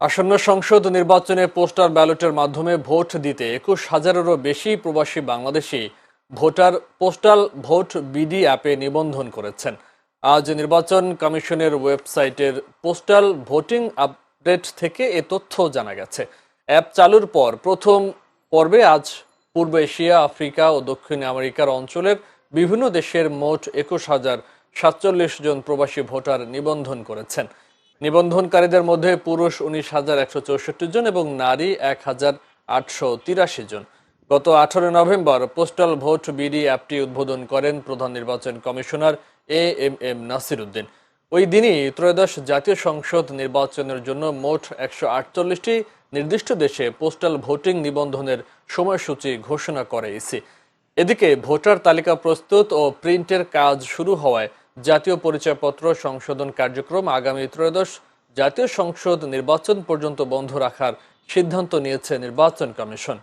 আসন্ন সংসদ নির্বাচনে পোস্টার ব্যালটের মাধ্যমে ভোট দিতে একুশ হাজারেরও বেশি প্রবাসী Bangladeshi voter postal vote BD অ্যাপে নিবন্ধন করেছেন। আজ নির্বাচন কমিশনের ওয়েবসাইটের পোস্টাল ভোটিং আপডেট থেকে এ তথ্য জানা গেছে। অ্যাপ চালুর পর প্রথম পর্বে আজ পূর্ব এশিয়া, আফ্রিকা ও দক্ষিণ আমেরিকার অঞ্চলের বিভিন্ন দেশের মোট একুশ হাজার সাতচল্লিশ জন প্রবাসী ভোটার নিবন্ধন করেছেন। নিবন্ধনকারীদের মধ্যে পুরুষ উনিশ হাজার একশো চৌষট্টি জন এবং নারী এক হাজার আটশো তিরাশি জন। গত আঠারো নভেম্বর পোস্টাল ভোট বিডি অ্যাপটি উদ্বোধন করেন প্রধান নির্বাচন commissioner A M M Nasir Uddin ওই দিনই ত্রয়োদশ জাতীয় সংসদ নির্বাচনের জন্য মোট একশো আটচল্লিশটি নির্দিষ্ট দেশে পোস্টাল ভোটিং নিবন্ধনের সময়সূচি ঘোষণা করে ইসি। এদিকে ভোটার তালিকা প্রস্তুত ও প্রিন্টের কাজ শুরু হওয়ায় জাতীয় পরিচয়পত্র সংশোধন কার্যক্রম আগামী ত্রয়োদশ জাতীয় সংসদ নির্বাচন পর্যন্ত বন্ধ রাখার সিদ্ধান্ত নিয়েছে নির্বাচন কমিশন।